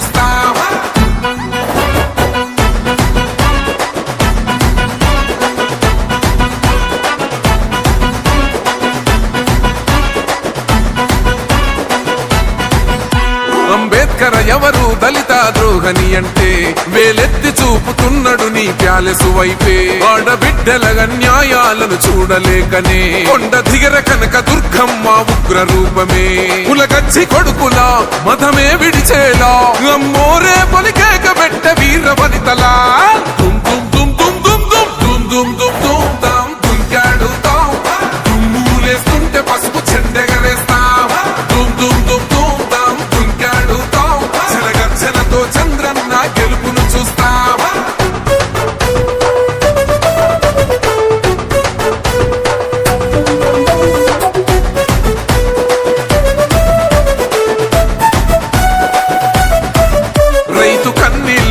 Stop. ఎవరు దళిత ద్రోహని అంటే వేలెత్తి చూపుతున్నాడు నీ ప్యాలెసు వైపే. ఆడబిడ్డల అన్యాయాలను చూడలేకనే కొండ దిగర కనక దుర్గమ్మ ఉగ్ర రూపమే. కులగచ్చి కొడుకులా మతమే విడిచేలా. అమ్మ